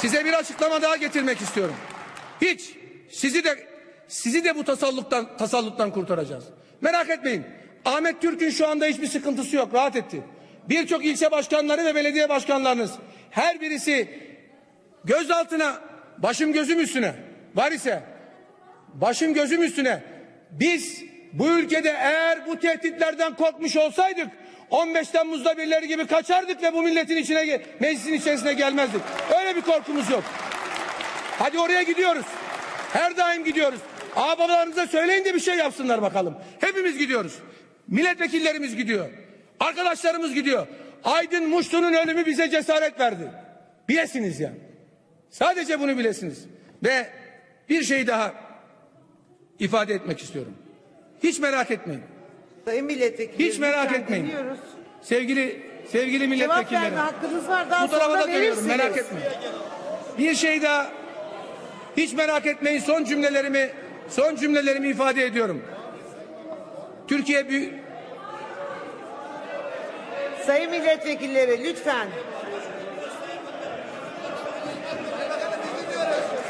Size bir açıklama daha getirmek istiyorum. Hiç sizi de sizi de bu tasalluktan tasalluktan kurtaracağız. Merak etmeyin. Ahmet Türk'ün şu anda hiçbir sıkıntısı yok. Rahat etti. Birçok ilçe başkanları ve belediye başkanlarınız her birisi gözaltına başım gözüm üstüne var ise başım gözüm üstüne biz bu ülkede eğer bu tehditlerden korkmuş olsaydık 15 Temmuz'da birileri gibi kaçardık ve bu milletin içine meclisin içerisine gelmezdik. Öyle bir korkumuz yok. Hadi oraya gidiyoruz. Her daim gidiyoruz. Ağababalarınıza söyleyin de bir şey yapsınlar bakalım. Hepimiz gidiyoruz. Milletvekillerimiz gidiyor. Arkadaşlarımız gidiyor. Aydın Muşlu'nun ölümü bize cesaret verdi. Bilesiniz ya. Sadece bunu bilesiniz. Ve bir şey daha ifade etmek istiyorum. Hiç merak etmeyin. Sayın milletvekili. Hiç merak etmeyin. dinliyoruz. Sevgili sevgili Cevap milletvekillerim. verme hakkınız var. Daha Bu tarafa da dönüyorum merak etmeyin. Bir şey daha hiç merak etmeyin son cümlelerimi son cümlelerimi ifade ediyorum. Türkiye büyük Sayın milletvekilleri lütfen.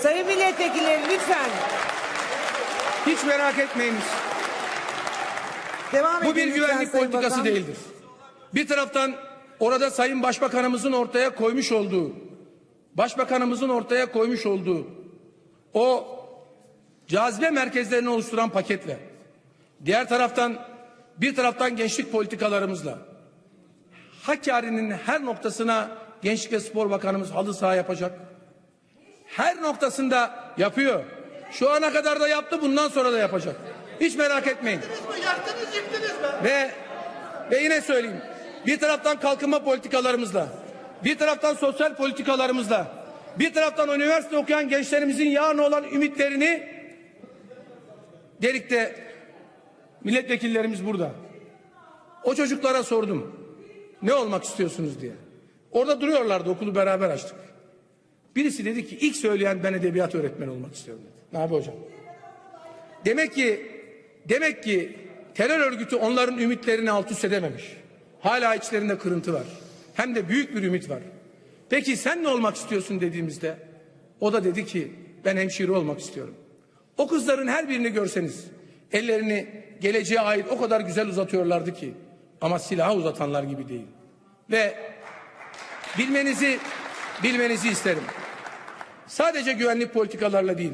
Sayın milletvekilleri lütfen. hiç merak etmeyiniz. Devam Bu bir güvenlik politikası Bakan. değildir. Bir taraftan orada Sayın Başbakanımızın ortaya koymuş olduğu, Başbakanımızın ortaya koymuş olduğu o cazibe merkezlerini oluşturan paketle, diğer taraftan bir taraftan gençlik politikalarımızla, Hakkari'nin her noktasına Gençlik ve Spor Bakanımız halı saha yapacak. Her noktasında yapıyor. Şu ana kadar da yaptı, bundan sonra da yapacak. Hiç merak etmeyin. Ve ve yine söyleyeyim. Bir taraftan kalkınma politikalarımızla, bir taraftan sosyal politikalarımızla, bir taraftan üniversite okuyan gençlerimizin yarın olan ümitlerini Derik'te milletvekillerimiz burada. O çocuklara sordum. Ne olmak istiyorsunuz diye. Orada duruyorlardı okulu beraber açtık. Birisi dedi ki ilk söyleyen ben edebiyat öğretmeni olmak istiyorum dedi. Ne abi hocam? Demek ki demek ki terör örgütü onların ümitlerini alt üst edememiş. Hala içlerinde kırıntı var. Hem de büyük bir ümit var. Peki sen ne olmak istiyorsun dediğimizde o da dedi ki ben hemşire olmak istiyorum. O kızların her birini görseniz ellerini geleceğe ait o kadar güzel uzatıyorlardı ki ama silahı uzatanlar gibi değil. Ve bilmenizi bilmenizi isterim. Sadece güvenlik politikalarla değil.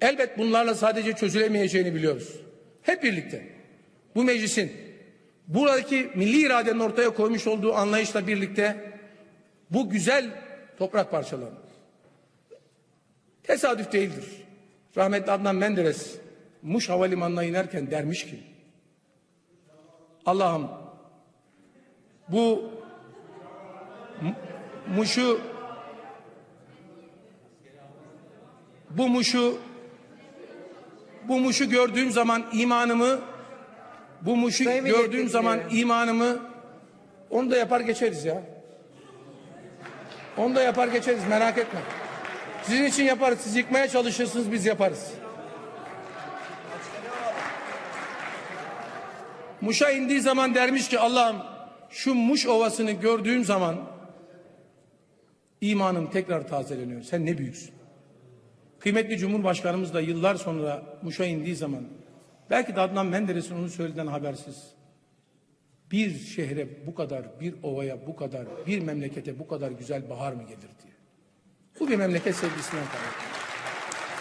Elbet bunlarla sadece çözülemeyeceğini biliyoruz. Hep birlikte bu meclisin buradaki milli iradenin ortaya koymuş olduğu anlayışla birlikte bu güzel toprak parçalarını tesadüf değildir. Rahmetli Adnan Menderes Muş Havalimanı'na inerken dermiş ki Allah'ım bu Mu- Muş'u bu Muş'u bu Muş'u gördüğüm zaman imanımı bu Muş'u Sayın gördüğüm zaman imanımı onu da yapar geçeriz ya. Onu da yapar geçeriz merak etme. Sizin için yaparız. Siz yıkmaya çalışırsınız biz yaparız. Muş'a indiği zaman dermiş ki Allah'ım şu Muş ovasını gördüğüm zaman imanım tekrar tazeleniyor. Sen ne büyüksün. Kıymetli Cumhurbaşkanımız da yıllar sonra Muş'a indiği zaman belki de Adnan Menderes'in onu söylediğinden habersiz bir şehre bu kadar, bir ovaya bu kadar, bir memlekete bu kadar güzel bahar mı gelir diye. Bu bir memleket sevgisinden kaynaklı.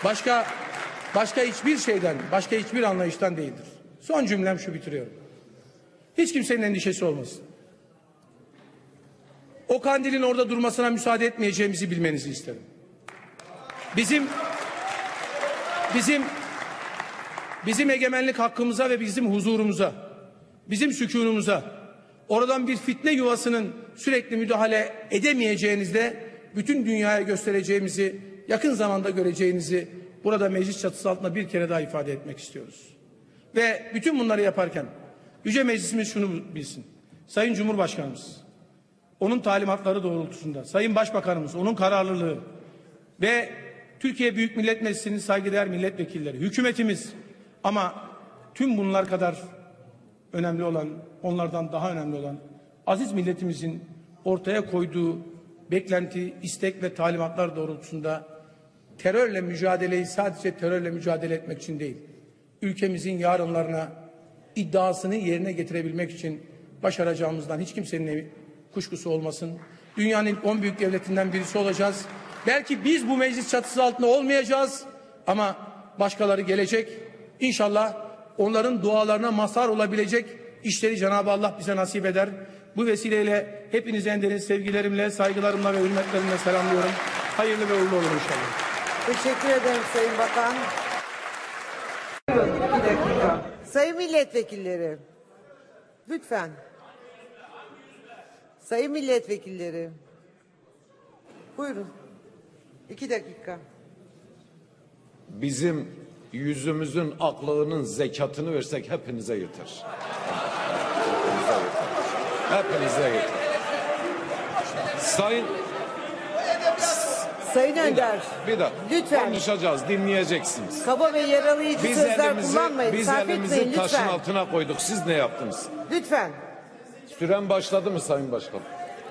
Başka başka hiçbir şeyden, başka hiçbir anlayıştan değildir. Son cümlem şu bitiriyorum. Hiç kimsenin endişesi olmasın. O kandilin orada durmasına müsaade etmeyeceğimizi bilmenizi isterim. Bizim bizim bizim egemenlik hakkımıza ve bizim huzurumuza, bizim sükunumuza, oradan bir fitne yuvasının sürekli müdahale edemeyeceğinizde bütün dünyaya göstereceğimizi, yakın zamanda göreceğinizi burada meclis çatısı altında bir kere daha ifade etmek istiyoruz. Ve bütün bunları yaparken Yüce Meclisimiz şunu bilsin. Sayın Cumhurbaşkanımız, onun talimatları doğrultusunda, Sayın Başbakanımız, onun kararlılığı ve Türkiye Büyük Millet Meclisi'nin saygıdeğer milletvekilleri, hükümetimiz ama tüm bunlar kadar önemli olan, onlardan daha önemli olan aziz milletimizin ortaya koyduğu beklenti, istek ve talimatlar doğrultusunda terörle mücadeleyi sadece terörle mücadele etmek için değil, ülkemizin yarınlarına iddiasını yerine getirebilmek için başaracağımızdan hiç kimsenin kuşkusu olmasın. Dünyanın ilk 10 büyük devletinden birisi olacağız. Belki biz bu meclis çatısı altında olmayacağız ama başkaları gelecek. İnşallah onların dualarına mazhar olabilecek işleri Cenab-ı Allah bize nasip eder. Bu vesileyle hepinizi en sevgilerimle, saygılarımla ve hürmetlerimle selamlıyorum. Hayırlı ve uğurlu olun inşallah. Teşekkür ederim Sayın Bakan. Sayın milletvekilleri. Lütfen. Sayın milletvekilleri. Buyurun. İki dakika. bizim yüzümüzün aklının zekatını versek hepinize yeter. Hepinize yeter. Sayın Sayın Önder. bir dakika Lütfen. konuşacağız dinleyeceksiniz. Kaba ve yaralayıcı Biz sözler elimizi kullanmayın. biz Sarf elimizi etmeyin taşın lütfen. altına koyduk. Siz ne yaptınız? Lütfen. Süren başladı mı Sayın Başkan?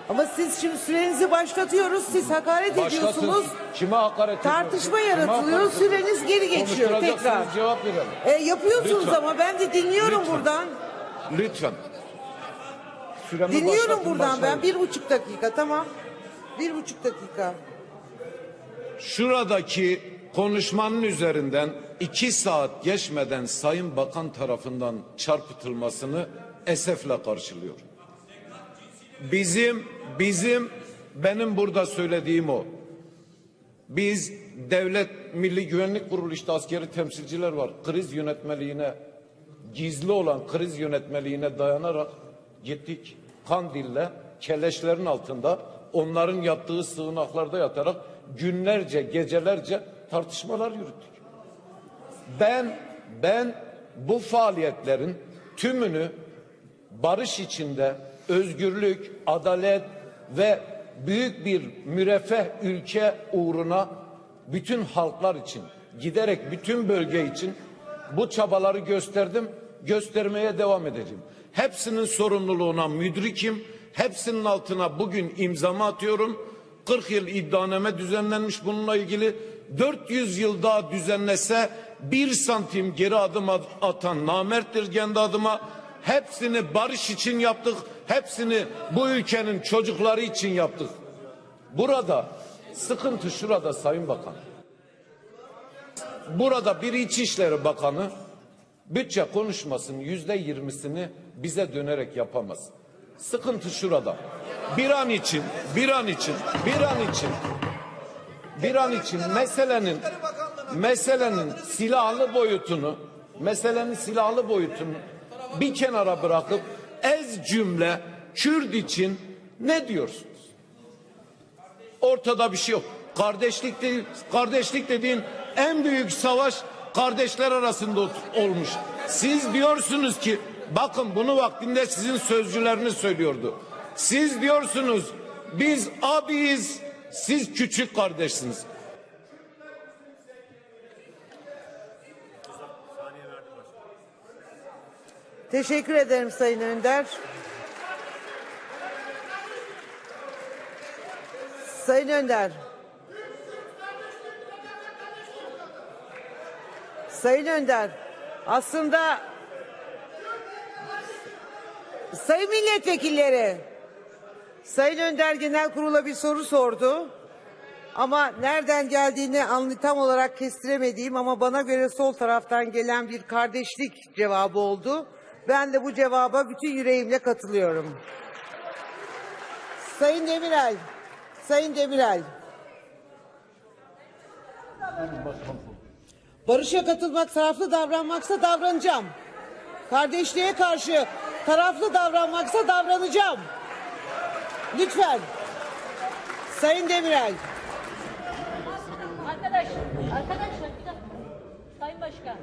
Ama siz şimdi sürenizi başlatıyoruz. Siz hakaret Başlatın. ediyorsunuz. Kime hakaret ediyorsunuz? Tartışma Kime yaratılıyor. hakaret Süreniz geri geçiyor Konuşturacaksınız, tekrar. cevap verelim. E, yapıyorsunuz Lütfen. ama ben de dinliyorum Lütfen. buradan. Lütfen. Süremi Dinliyorum başlatın, buradan başlayın. ben. Bir buçuk dakika tamam. Bir buçuk dakika. Şuradaki konuşmanın üzerinden iki saat geçmeden Sayın Bakan tarafından çarpıtılmasını esefle karşılıyorum. Bizim, bizim, benim burada söylediğim o. Biz devlet milli güvenlik kurulu işte askeri temsilciler var. Kriz yönetmeliğine gizli olan kriz yönetmeliğine dayanarak gittik Kandil'le keleşlerin altında onların yattığı sığınaklarda yatarak günlerce gecelerce tartışmalar yürüttük. Ben ben bu faaliyetlerin tümünü barış içinde özgürlük, adalet ve büyük bir müreffeh ülke uğruna bütün halklar için giderek bütün bölge için bu çabaları gösterdim, göstermeye devam edeceğim. Hepsinin sorumluluğuna müdrikim. Hepsinin altına bugün imzamı atıyorum. 40 yıl iddianame düzenlenmiş bununla ilgili. 400 yıl daha düzenlese bir santim geri adım at- atan namerttir kendi adıma. Hepsini barış için yaptık. Hepsini bu ülkenin çocukları için yaptık. Burada sıkıntı şurada Sayın Bakan. Burada bir İçişleri Bakanı bütçe konuşmasının yüzde yirmisini bize dönerek yapamaz. Sıkıntı şurada. Bir an için, bir an için, bir an için, bir an için meselenin meselenin silahlı boyutunu, meselenin silahlı boyutunu bir kenara bırakıp ez cümle Kürt için ne diyorsunuz? Ortada bir şey yok. Kardeşlik değil, kardeşlik dediğin en büyük savaş kardeşler arasında olmuş. Siz diyorsunuz ki bakın bunu vaktinde sizin sözcüleriniz söylüyordu. Siz diyorsunuz biz abiyiz, siz küçük kardeşsiniz. Teşekkür ederim Sayın Önder. Sayın Önder. Sayın Önder. Aslında Sayın milletvekilleri Sayın Önder Genel Kurul'a bir soru sordu. Ama nereden geldiğini anlı tam olarak kestiremediğim ama bana göre sol taraftan gelen bir kardeşlik cevabı oldu. Ben de bu cevaba bütün yüreğimle katılıyorum. Sayın Demirel, Sayın Demirel. Barışa katılmak, taraflı davranmaksa davranacağım. Kardeşliğe karşı taraflı davranmaksa davranacağım. Lütfen. Sayın Demirel. Arkadaş, arkadaşlar bir dakika. Sayın Başkan,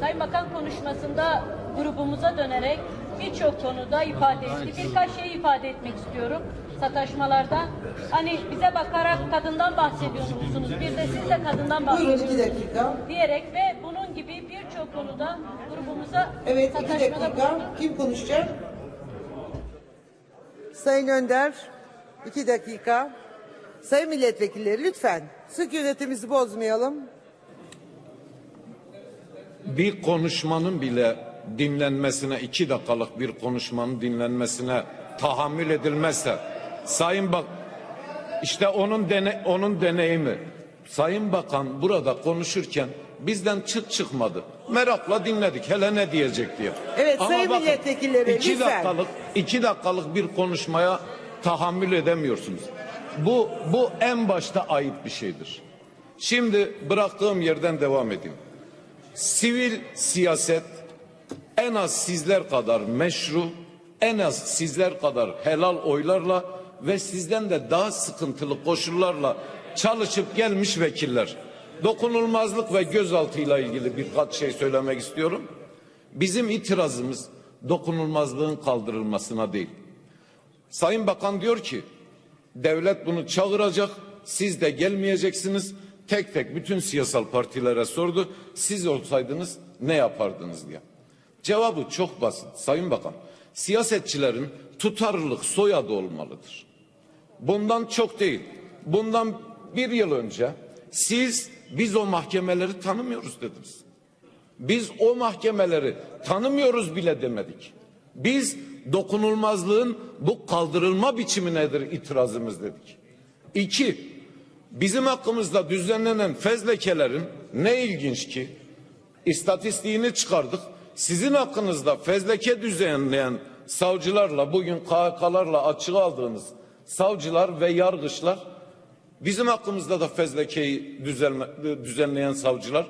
Sayın Bakan konuşmasında grubumuza dönerek birçok konuda ifade etti. Birkaç şey ifade etmek istiyorum sataşmalardan. Hani bize bakarak kadından bahsediyorsunuz. Bir de siz de kadından Buyurun iki bahsediyorsunuz. dakika. Diyerek ve bunun gibi birçok konuda grubumuza Evet iki sataşmada dakika. bulunduk. Kim konuşacak? Sayın Önder. iki dakika. Sayın milletvekilleri lütfen sükunetimizi bozmayalım. bir konuşmanın bile dinlenmesine iki dakikalık bir konuşmanın dinlenmesine tahammül edilmezse Sayın Bak işte onun dene, onun deneyimi Sayın Bakan burada konuşurken bizden çıt çıkmadı. Merakla dinledik hele ne diyecek diye. Evet, sayın milletvekilleri, iki lütfen. dakikalık iki dakikalık bir konuşmaya tahammül edemiyorsunuz. Bu bu en başta ayıp bir şeydir. Şimdi bıraktığım yerden devam edeyim. Sivil siyaset en az sizler kadar meşru, en az sizler kadar helal oylarla ve sizden de daha sıkıntılı koşullarla çalışıp gelmiş vekiller. Dokunulmazlık ve gözaltıyla ilgili birkaç şey söylemek istiyorum. Bizim itirazımız dokunulmazlığın kaldırılmasına değil. Sayın Bakan diyor ki devlet bunu çağıracak siz de gelmeyeceksiniz. Tek tek bütün siyasal partilere sordu. Siz olsaydınız ne yapardınız diye. Cevabı çok basit Sayın Bakan. Siyasetçilerin tutarlılık soyadı olmalıdır. Bundan çok değil. Bundan bir yıl önce siz biz o mahkemeleri tanımıyoruz dediniz. Biz o mahkemeleri tanımıyoruz bile demedik. Biz dokunulmazlığın bu kaldırılma biçimi nedir itirazımız dedik. İki, bizim hakkımızda düzenlenen fezlekelerin ne ilginç ki istatistiğini çıkardık. Sizin hakkınızda fezleke düzenleyen savcılarla bugün KHK'larla açığa aldığınız savcılar ve yargıçlar bizim hakkımızda da fezlekeyi düzenle- düzenleyen savcılar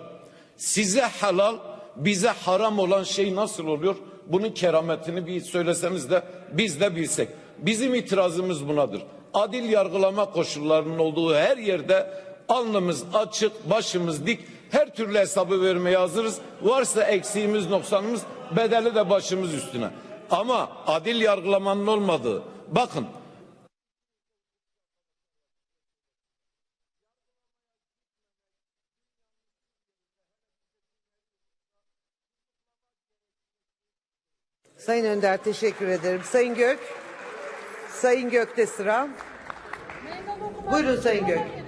size helal bize haram olan şey nasıl oluyor? Bunun kerametini bir söyleseniz de biz de bilsek. Bizim itirazımız bunadır. Adil yargılama koşullarının olduğu her yerde alnımız açık, başımız dik, her türlü hesabı vermeye hazırız. Varsa eksiğimiz, noksanımız bedeli de başımız üstüne. Ama adil yargılamanın olmadığı, bakın Sayın Önder teşekkür ederim. Sayın Gök. Sayın Gök'te sıra. Buyurun Sayın Gök.